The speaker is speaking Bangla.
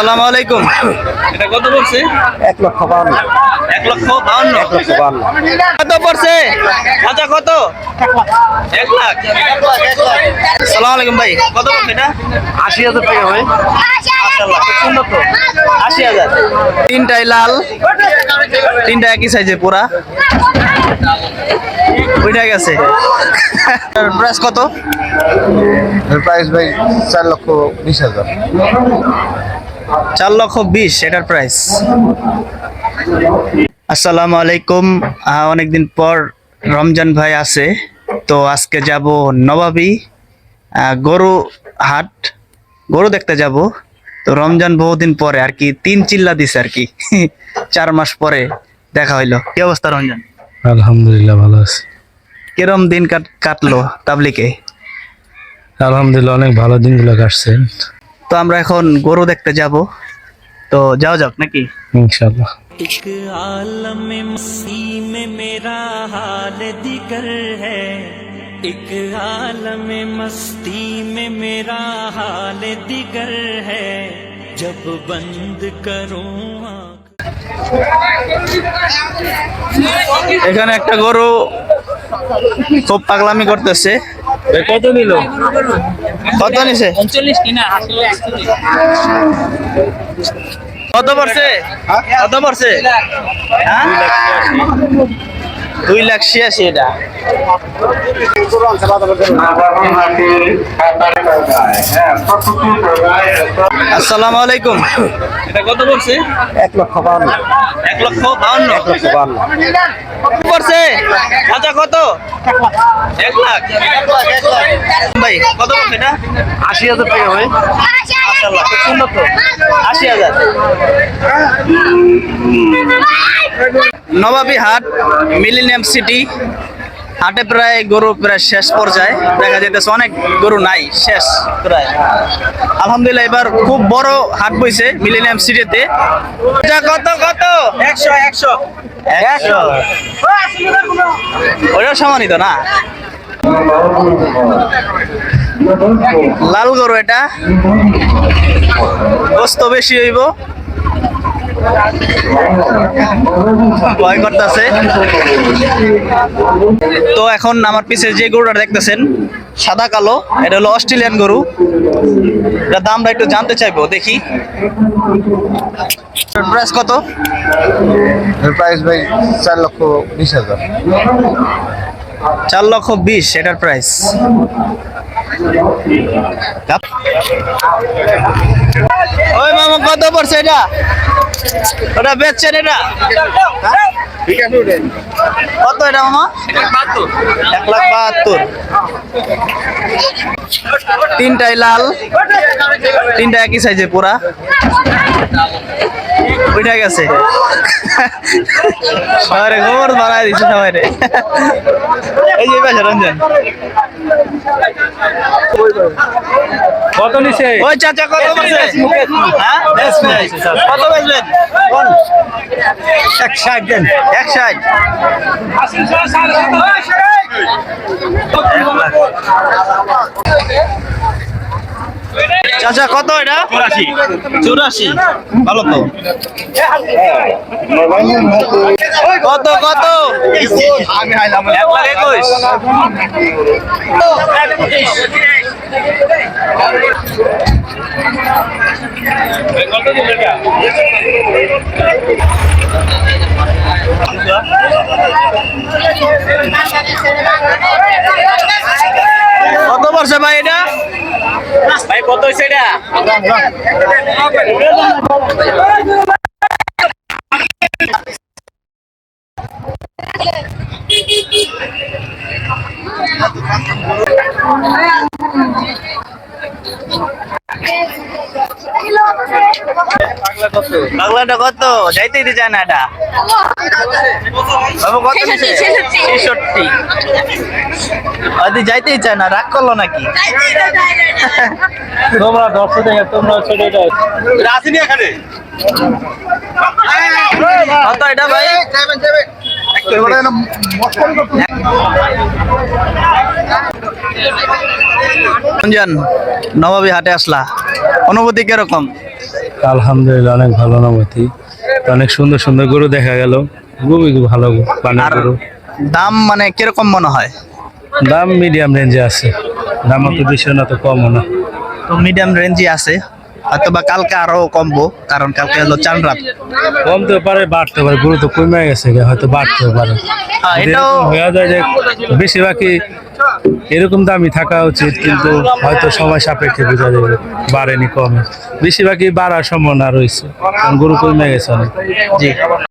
আসসালামু আলাইকুম। এটা কত পড়ছে? এক লক্ষ বাউন্ন এক লক্ষ বাউন্ন এক লক্ষ বাউন্ন কত পড়ছে? আচ্ছা কত? এক লাখ। আসসালামু আলাইকুম ভাই কত পড়ছে এটা? আশি হাজার টাকা ভাই। মাশাআল্লাহ, খুব সুন্দর তো। আশি হাজার। তিনটাই লাল তিনটা একই সাইজে পুরা। ওইটা গেছে। প্রাইস কত? প্রাইস ভাই চার লক্ষ বিশ হাজার। চার লক্ষ বিশ এটার প্রাইস আসসালামু আলাইকুম। অনেকদিন পর রমজান ভাই আছে তো আজকে যাব নবাবী গরু হাট। গরু দেখতে যাব। তো রমজান বহুদিন পরে আর কি তিন চিল্লা দিছে আর কি। চার মাস পরে দেখা হইল। কি অবস্থা রমজান? আলহামদুলিল্লাহ ভালো আছি। কিরম দিন কাটলো তাবলিকে? আলহামদুলিল্লাহ অনেক ভালো দিনগুলো কাটছেন তো আমরা এখন গরু দেখতে যাব তো যাও যাক নাকি ইনশাল্লাহ एक आलम मसी में मेरा हाल दिगर है एक आलम मस्ती में मेरा हाल दिगर है जब बंद करूँ आँख এখানে একটা গরু খুব পাগলামি করতেছে কত নিল কত নিছে? কত পড়ছে? কত পড়ছে? হ্যাঁ? দুই লাখ ছিয়াশি এটা। আসসালামু আলাইকুম। এটা কত পড়ছে? এক লক্ষ বাউন্ন এক লক্ষ বাউন্ন এক লক্ষ বাউন্ন পড়ছে? আচ্ছা কত? এক লাখ। ভাই কত এটা আশি হাজার টাকা ভাই। মাশাআল্লাহ, খুব সুন্দর তো। আশি হাজার। নবাবী হাট মিলিনিয়াম সিটি। হাটে প্রায় গরু প্রায় শেষ পর্যায়ে। দেখা যেতেছে অনেক গরু নাই শেষ প্রায়। আলহামদুলিল্লাহ এবার খুব বড় হাট বইছে মিলিনিয়াম সিটিতে। কত কত? একশো একশো। একশো। ওইটাও সমানিত না? লাল গরু এটা। গোস্ত বেশি হইব। ভয় করতেছে। তো এখন আমার পিছে যে গরুটা দেখতেছেন সাদা কালো এটা হলো অস্ট্রেলিয়ান গরু। এটা দামটা একটু জানতে চাইব দেখি। প্রাইস কত? প্রাইস ভাই চার লক্ষ বিশ হাজার। চার লক্ষ বিশ এটার প্রাইস ওই মামা, কত পড়ছে এটা? ওটা বেচছেন এটা? কত এটা মামা? এক লাখ বাহাত্তর। তিনটাই লাল, তিনটা একই সাইজে পুরা উঠে গেছে। শহরে খবর বানায় দিচ্ছে সবাই রে। এই যে পাশে রঞ্জন। কত নিছে? ওই চাচা কত বলছে? হ্যাঁ? কত বেচবেন? এক ষাট দেন। এক ষাট। চাচা কত এটা? চুরাশি। চুরাশি। ভালো তো। কত কত? এক লাখ একুশ। কত পড়ছে ভাই এটা? ভাই কত হয়েছে এটা? বাংলাটা কত যাইতেই দিতে চায় না এটা বাবু কত ছেষট্টি আদি যাইতেই চায় না রাগ করল নাকি তোমরা দর্শক তোমরা ছোট আসেনি এখানে কত এটা ভাই রঞ্জন নবাবী হাটে আসলা। অনুভূতি কীরকম? আলহামদুলিল্লাহ অনেক ভালো অনুভূতি। অনেক সুন্দর সুন্দর গরু দেখা গেল। খুবই ভালো গরু। দাম মানে কীরকম মনে হয়? দাম মিডিয়াম রেঞ্জে আছে। দাম অত বেশি না তো কমও না। তো মিডিয়াম রেঞ্জে আছে। হয়তো বা কালকে আরও কমবো কারণ কালকে হলো চান রাত। কমতে পারে বাড়তে পারে গুরু তো কমে গেছে হয়তো বাড়তে পারে। হ্যাঁ, এটাও হয়ে যায় যে বেশিরভাগই এরকম দামই থাকা উচিত কিন্তু হয়তো সময় সাপেক্ষে বোঝা যাবে বাড়েনি কমে। বেশিরভাগই বাড়ার সম্ভাবনা রয়েছে কারণ গরু কমে গেছে অনেক। জি।